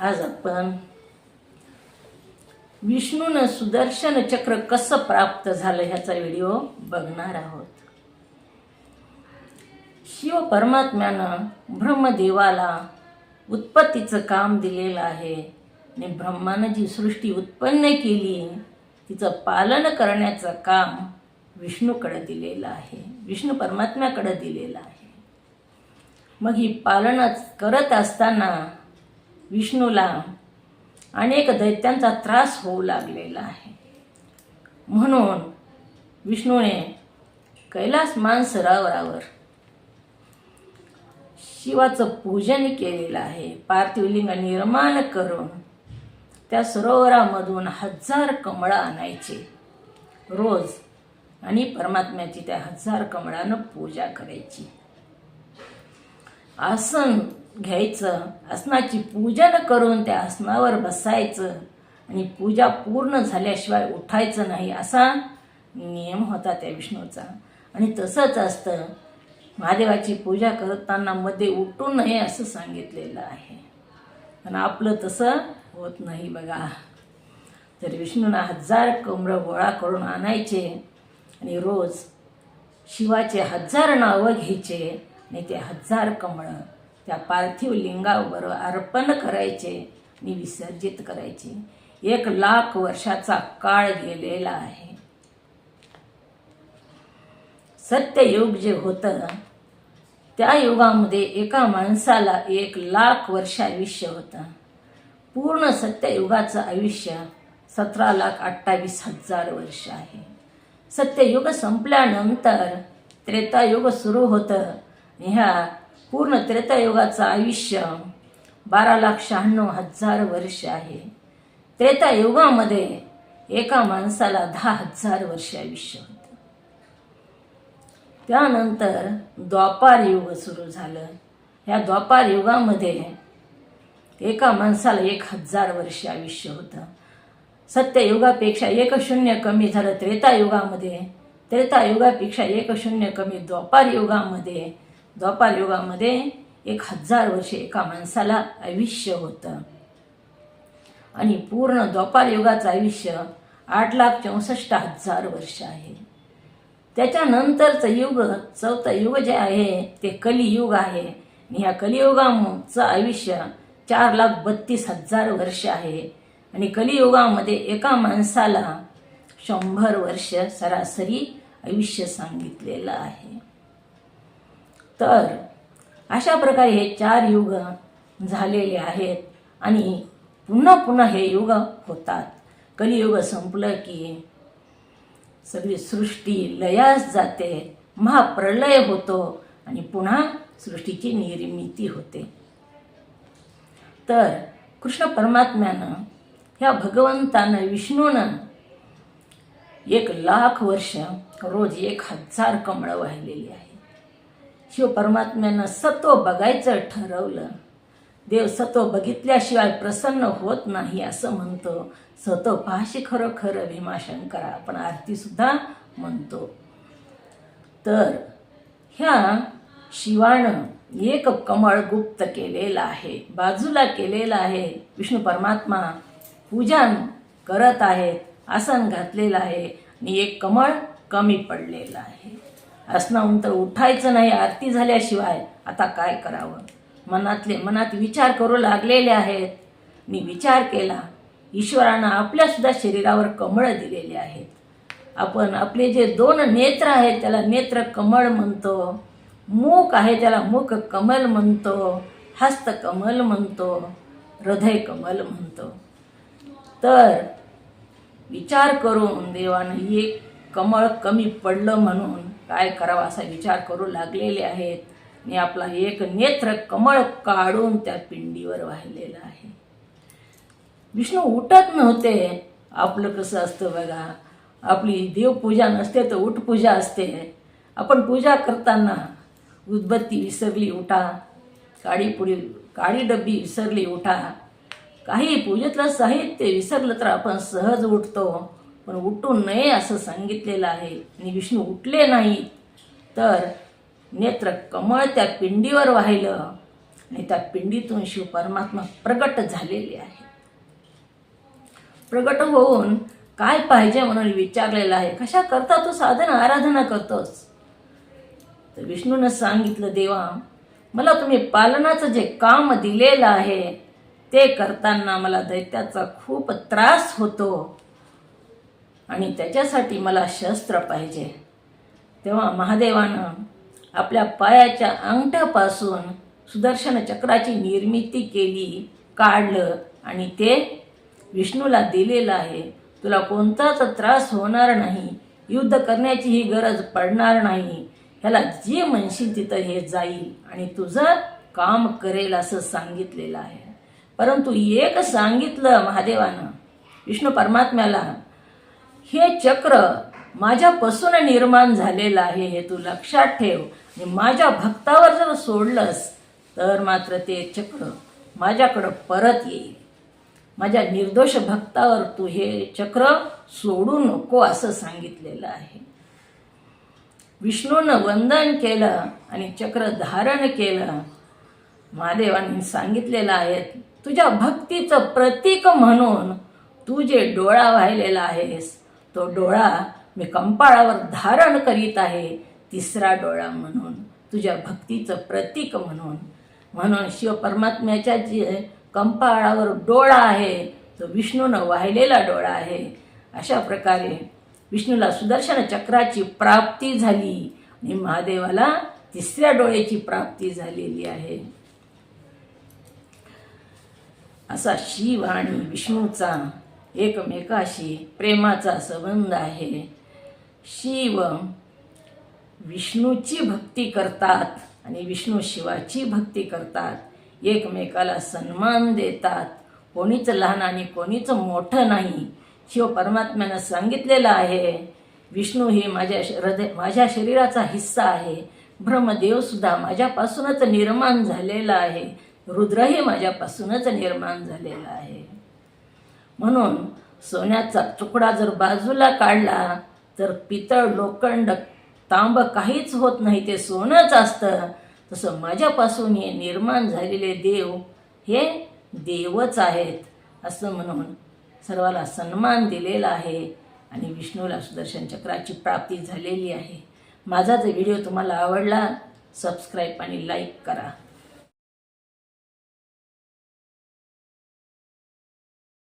आज आपण विष्णूनं सुदर्शन चक्र कसं प्राप्त झालं ह्याचा व्हिडिओ बघणार आहोत. शिव परमात्म्यानं ब्रह्मदेवाला उत्पत्तीचं काम दिलेलं आहे. आणि ब्रह्मानं जी सृष्टी उत्पन्न केली तिचं पालन करण्याचं काम विष्णूकडे दिलेलं आहे. विष्णू परमात्म्याकडे दिलेलं आहे. मग ही पालन करत असताना विष्णूला अनेक दैत्यांचा त्रास होऊ लागलेला आहे. म्हणून विष्णूने कैलास मान सरोवरावर शिवाचं पूजन केलेलं आहे. पार्थिवलिंग निर्माण करून त्या सरोवरामधून हजार कमळं आणायचे. रोज आणि परमात्म्याची त्या हजार कमळानं पूजा करायची. आसन घ्यायचं. आसनाची पूजन करून त्या आसनावर बसायचं. आणि पूजा पूर्ण झाल्याशिवाय उठायचं नाही असा नियम होता त्या विष्णूचा. आणि तसंच असतं. महादेवाची पूजा करताना मध्ये उठू नये असं सांगितलेलं आहे. पण आपलं तसं होत नाही बघा. तर विष्णूना हजार कमरं गोळा करून आणायचे आणि रोज शिवाचे हजार नावं घ्यायचे आणि ते हजार कमळं त्या पार्थिव लिंगावर अर्पण करायचे. आणि विसर्जित करायचे. एक लाख वर्षाचा काळ गेलेला आहे. सत्ययुग जे होतं त्या युगामध्ये एका माणसाला एक लाख वर्ष आयुष्य होतं. पूर्ण सत्ययुगाचं आयुष्य सतरा लाख अठ्ठावीस हजार वर्ष आहे. सत्ययुग संपल्यानंतर त्रेतायुग सुरू होतं. ह्या पूर्ण त्रेतायुगाचं आयुष्य बारा लाख शहाण्णव हजार वर्ष आहे. त्रेतायुगामध्ये एका माणसाला दहा हजार वर्ष आयुष्य होतं. त्यानंतर द्वापार युग सुरू झालं. ह्या द्वापार युगामध्ये एका माणसाला एक हजार वर्ष आयुष्य होतं. सत्ययुगापेक्षा एक शून्य कमी झालं त्रेतायुगामध्ये. त्रेतायुगापेक्षा एक शून्य कमी द्वापार युगामध्ये द्वापार युगामध्ये एक हजार वर्ष एका माणसाला आयुष्य होतं. आणि पूर्ण द्वापार युगाचं आयुष्य आठ लाख चौसष्ट हजार वर्ष आहे. त्याच्यानंतरचं युग चौथं युग जे आहे ते कलियुग आहे. आणि ह्या कलियुगाचं आयुष्य चार लाख बत्तीस हजार वर्ष आहे. आणि कलियुगामध्ये एका माणसाला शंभर वर्ष सरासरी आयुष्य सांगितलेलं आहे. तर अशा प्रकारे हे चार युग झालेले आहेत आणि पुन्हा पुन्हा हे युग होतात. कलियुग संपलं की सगळी सृष्टी लयास जाते महाप्रलय होतो आणि पुन्हा सृष्टीची निर्मिती होते. तर कृष्ण परमात्म्यानं ह्या भगवंतानं विष्णूनं एक लाख वर्ष रोज एक हजार कमळं वाहिलेली आहे शिव परमात्म्यानं सत्व बघायचं ठरवलं. देव सत्व बघितल्याशिवाय प्रसन्न होत नाही असं म्हणतो. सत्व पाहाशी खरोखर भीमाशंकरा आपण आरतीसुद्धा म्हणतो. तर ह्या शिवानं एक कमळ गुप्त केलेलं आहे बाजूला केलेलं आहे. विष्णू परमात्मा पूजन करत आहेत आसन घातलेलं आहे आणि एक कमळ कमी पडलेलं आहे. आसनाहून तर उठायचं नाही आरती झाल्याशिवाय आता काय करावं? मनातले मनात विचार करू लागलेले आहेत. मी विचार केला ईश्वरानं आपल्यासुद्धा शरीरावर कमळ दिलेले आहेत. आपण आपले जे दोन नेत्र आहेत त्याला नेत्र कमळ म्हणतो. मूक आहे त्याला मुख कमल म्हणतो. हस्त कमल म्हणतो हृदय कमल म्हणतो. तर विचार करून देवानं एक कमळ कमी पडलं म्हणून काय करावं असा विचार करू लागलेले आहेत. आणि आपला एक नेत्र कमळ काढून त्या पिंडीवर वाहिलेलं आहे. विष्णू उठत नव्हते. आपलं कसं असतं बघा. आपली देवपूजा नसते तर उठपूजा असते. आपण पूजा करताना उदबत्ती विसरली उठा. काळीपुडी काळी डब्बी विसरली उठा. काही पूजेतलं साहित्य विसरलं तर आपण सहज उठतो. पण उठू नये असं सांगितलेलं आहे. आणि विष्णू उठले नाही. तर नेत्र कमळ त्या पिंडीवर वाहिलं. आणि त्या पिंडीतून शिव परमात्मा प्रगट झालेले आहे प्रगट होऊन काय पाहिजे म्हणून विचारलेलं आहे. कशा करता तू साधन आराधना करतोस? तर विष्णूनं सांगितलं देवा मला तुम्ही पालनाचं जे काम दिलेलं आहे ते करताना मला दैत्याचा खूप त्रास होतो. आणि त्याच्यासाठी मला शस्त्र पाहिजे. तेव्हा महादेवानं आपल्या पायाच्या अंगठ्यापासून सुदर्शन चक्राची निर्मिती केली काढलं आणि ते विष्णूला दिलेलं आहे. तुला कोणताच त्रास होणार नाही. युद्ध करण्याची ही गरज पडणार नाही. ह्याला जे म्हणशील तिथं हे जाईल आणि तुझं काम करेल असं सांगितलेलं आहे. परंतु एक सांगितलं महादेवानं. विष्णू परमात्म्याला हे चक्र माझ्यापासून निर्माण झालेलं आहे हे तू लक्षात ठेव. आणि माझ्या भक्तावर जर सोडलंस तर मात्र ते चक्र माझ्याकडं परत येईल. माझ्या निर्दोष भक्तावर तू हे चक्र सोडू नको असं सांगितलेलं आहे. विष्णूनं वंदन केलं आणि चक्र धारण केलं. महादेवांनी सांगितलेलं आहे तुझ्या भक्तीचं प्रतीक म्हणून तू जे डोळा वाहिलेला आहेस तो डोळा मी कंपाळावर धारण करीत आहे तिसरा डोळा म्हणून तुझ्या भक्तीचं प्रतीक म्हणून. म्हणून शिव परमात्म्याच्या जे कंपाळावर डोळा आहे तो विष्णूनं वाहिलेला डोळा आहे. अशा प्रकारे विष्णूला सुदर्शन चक्राची प्राप्ती झाली आणि महादेवाला तिसऱ्या डोळ्याची प्राप्ती झालेली आहे. असा शिव आणि विष्णूचा एकमेकाशी प्रेमाचा संबंध आहे. शिव विष्णूची भक्ती करतात आणि विष्णू शिवाची भक्ती करतात. एकमेकाला सन्मान देतात. कोणीच लहान आणि कोणीच मोठं नाही. शिव परमात्म्यानं सांगितलेलं आहे विष्णू हे माझ्या श- हृदय माझ्या शरीराचा हिस्सा आहे. ब्रह्मदेवसुद्धा माझ्यापासूनच निर्माण झालेला आहे. रुद्रही माझ्यापासूनच निर्माण झालेला आहे. म्हणून सोन्याचा तुकडा जर बाजूला काढला तर पितळ लोखंड तांब काहीच होत नाही ते सोनंच असतं. तसं माझ्यापासून हे निर्माण झालेले देव हे देवच आहेत असं म्हणून सर्वाला सन्मान दिलेला आहे आणि विष्णूला सुदर्शन चक्राची प्राप्ती झालेली आहे. माझा जर व्हिडिओ तुम्हाला आवडला सबस्क्राईब आणि लाईक करा.